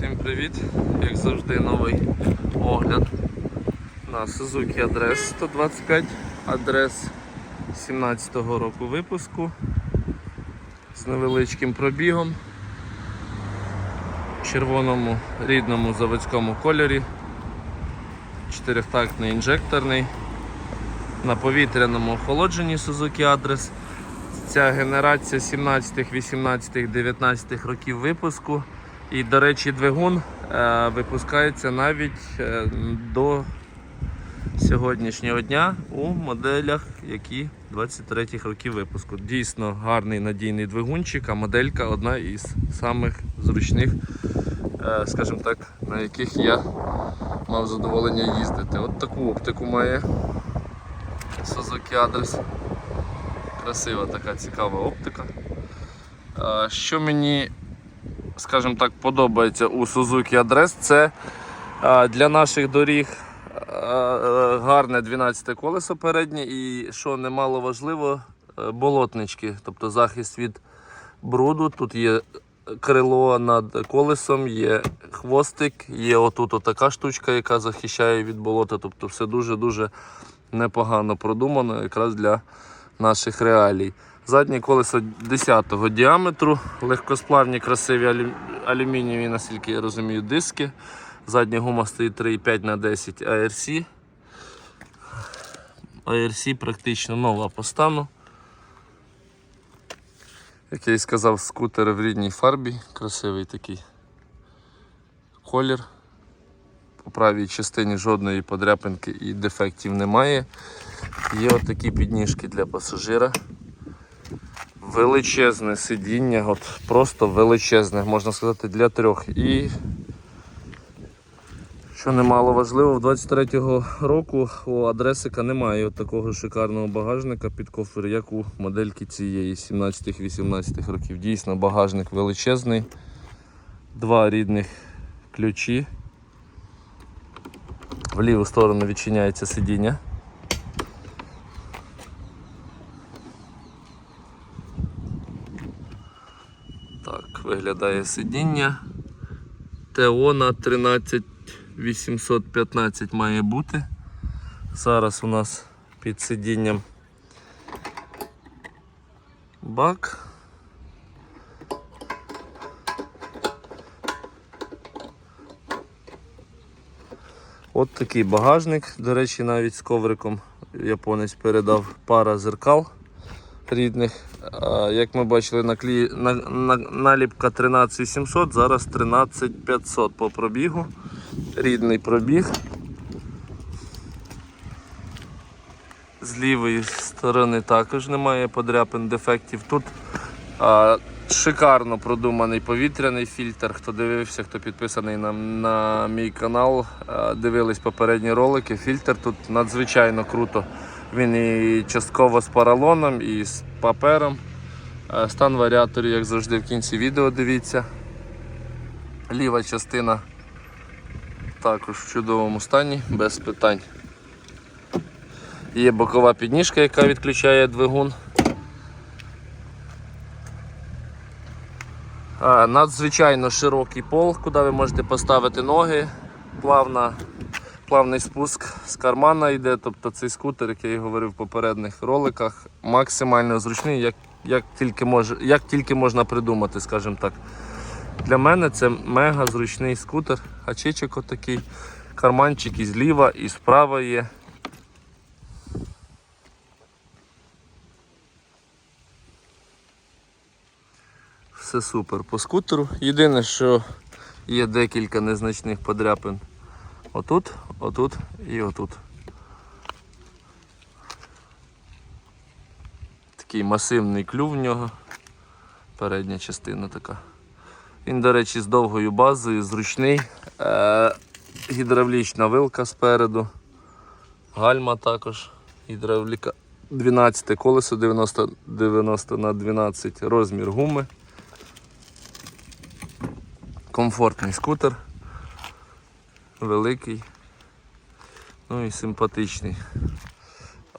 Всім привіт! Як завжди, новий огляд на Suzuki Адрес 125, адрес 17-го року випуску з невеличким пробігом, в червоному рідному заводському кольорі, чотирьохтактний інжекторний, на повітряному охолодженні Suzuki Адрес. Ця генерація 17, 18, 19 років випуску. І, до речі, двигун е, випускається навіть е, до сьогоднішнього дня у моделях, які 23-х років випуску. Дійсно гарний надійний двигунчик, а моделька одна із самих зручних, е, скажімо так, на яких я мав задоволення їздити. От таку оптику має Suzuki Адрес. Красива така цікава оптика. Е, Що мені, скажімо так, подобається у Suzuki Адрес, це для наших доріг гарне 12 колесо переднє і, що немало важливо, е, болотнички, тобто захист від бруду. Тут є крило над колесом, є хвостик, є отут отака штучка, яка захищає від болота. Тобто все дуже-дуже непогано продумано якраз для наших реалій. Заднє колесо 10-го діаметру, легкосплавні, красиві алю- алюмінієві, наскільки я розумію, диски. Задня гума стоїть 3,5 на 10 ARC. ARC практично нова по стану. Як я і сказав, скутер в рідній фарбі, красивий такий колір. По правій частині жодної подряпинки і дефектів немає. Є отакі підніжки для пасажира. Величезне сидіння, от просто величезне, можна сказати, для трьох. І що немало важливо, в 23-го року у адресика немає от такого шикарного багажника під кофер, як у модельки цієї 17-18 років. Дійсно, багажник величезний, два рідних ключі. В ліву сторону відчиняється сидіння. Так, виглядає сидіння. ТО на 13815 має бути. Зараз у нас під сидінням бак. От такий багажник, до речі, навіть з ковриком японець передав пара зеркал рідних. Як ми бачили, на... На... наліпка 13700, зараз 13500 по пробігу. Рідний пробіг. З лівої сторони також немає подряпин дефектів. Тут а, шикарно продуманий повітряний фільтр. Хто дивився, хто підписаний на, на мій канал, а, дивились попередні ролики. Фільтр тут надзвичайно круто. Він і частково з поролоном, і з папером. Е, Стан варіаторів, як завжди, в кінці відео дивіться. Ліва частина також в чудовому стані, без питань. Є бокова підніжка, яка відключає двигун. Е, Надзвичайно широкий пол, куди ви можете поставити ноги. Плавна плавний спуск з кармана йде, тобто цей скутер, як я і говорив в попередніх роликах, максимально зручний, як, як, тільки, може, як тільки можна придумати, скажімо так. Для мене це мега зручний скутер, гачичок отакий, карманчик і зліва, і справа є. Все супер по скутеру. Єдине, що є декілька незначних подряпин Отут, отут і отут. Такий масивний клюв в нього. Передня частина така. Він, до речі, з довгою базою, зручний. Е- гідравлічна вилка спереду. Гальма також. Гідравліка 12 колесо 90 90 на 12 розмір гуми. Комфортний скутер великий, ну і симпатичний.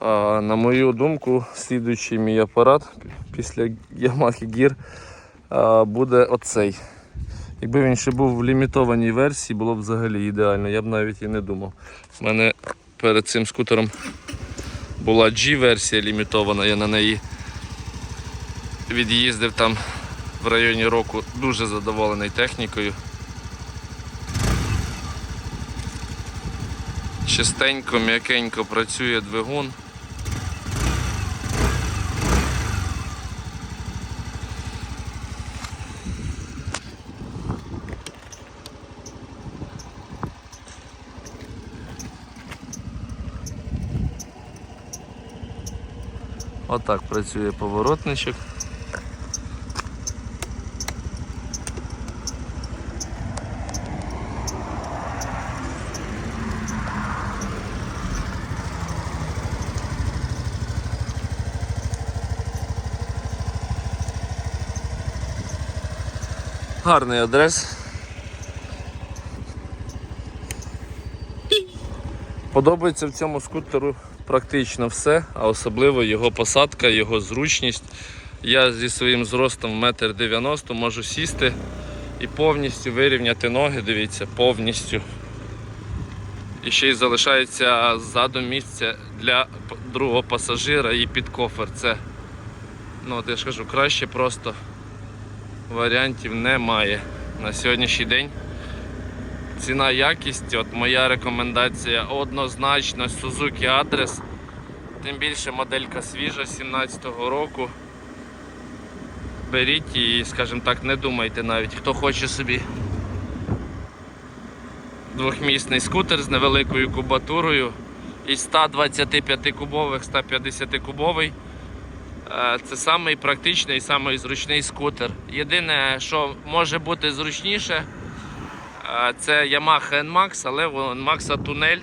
А на мою думку, слідуючий мій апарат після Yamaha Gear буде оцей. Якби він ще був в лімітованій версії, було б взагалі ідеально. Я б навіть і не думав. У мене перед цим скутером була G-версія лімітована, я на неї від'їздив там в районі року, дуже задоволений технікою. Чистенько, м'якенько працює двигун. Отак працює поворотничок. Гарний адрес. Подобається в цьому скутеру практично все, а особливо його посадка, його зручність. Я зі своїм зростом 1,90 м можу сісти і повністю вирівняти ноги, дивіться, повністю. І ще й залишається ззаду місце для другого пасажира і під кофер. Це, ну от я ж кажу, краще просто варіантів немає на сьогоднішній день. Ціна якість, от моя рекомендація однозначно Suzuki Адрес. Тим більше моделька свіжа 17-го року. Беріть і, скажімо так, не думайте навіть, хто хоче собі двохмісний скутер з невеликою кубатурою із 125 кубових, 150 кубовий. Е, Це самий практичний самий зручний скутер. Єдине, що може бути зручніше, е, це Yamaha NMAX, але у NMAX тунель,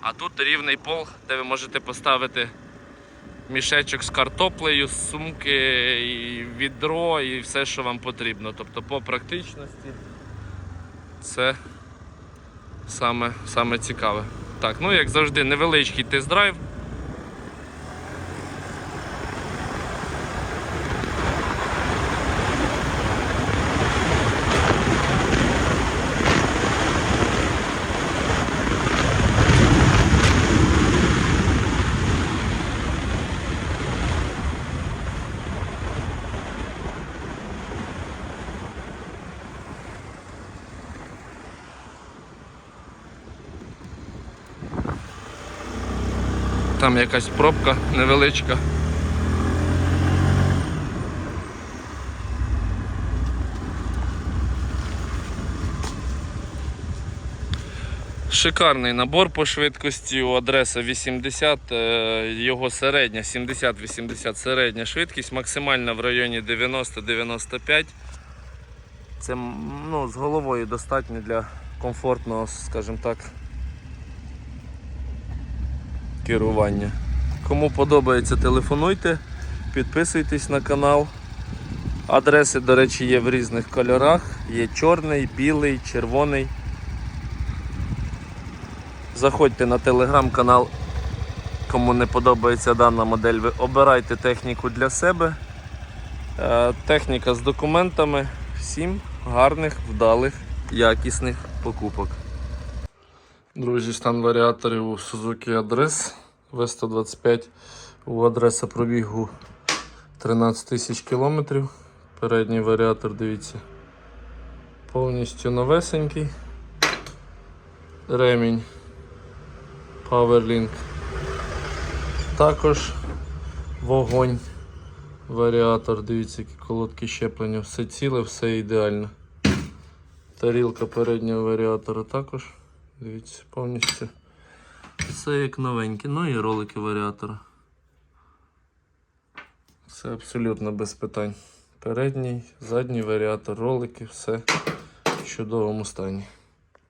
а тут рівний пол, де ви можете поставити мішечок з картоплею, сумки, і відро і все, що вам потрібно. Тобто по практичності це саме, саме цікаве. Так, ну як завжди, невеличкий тест-драйв. Там якась пробка невеличка. Шикарний набор по швидкості. У адреса 80, е, його середня 70-80 середня швидкість, максимальна в районі 90-95. Це ну, з головою достатньо для комфортного, скажімо так, керування. Кому подобається, телефонуйте, підписуйтесь на канал. Адреси, до речі, є в різних кольорах. Є чорний, білий, червоний. Заходьте на телеграм-канал. Кому не подобається дана модель, ви обирайте техніку для себе. Е, Техніка з документами. Всім гарних, вдалих, якісних покупок. Друзі, стан варіаторів у Suzuki Адрес V125. У адреса пробігу 13 тисяч кілометрів. Передній варіатор, дивіться, повністю новесенький. Ремінь PowerLink. Також вогонь. Варіатор, дивіться, які колодки щеплення, все ціле, все ідеально. Тарілка переднього варіатора також. Дивіться, повністю. Все як новеньке. Ну і ролики варіатора. Все абсолютно без питань. Передній, задній варіатор, ролики, все в чудовому стані.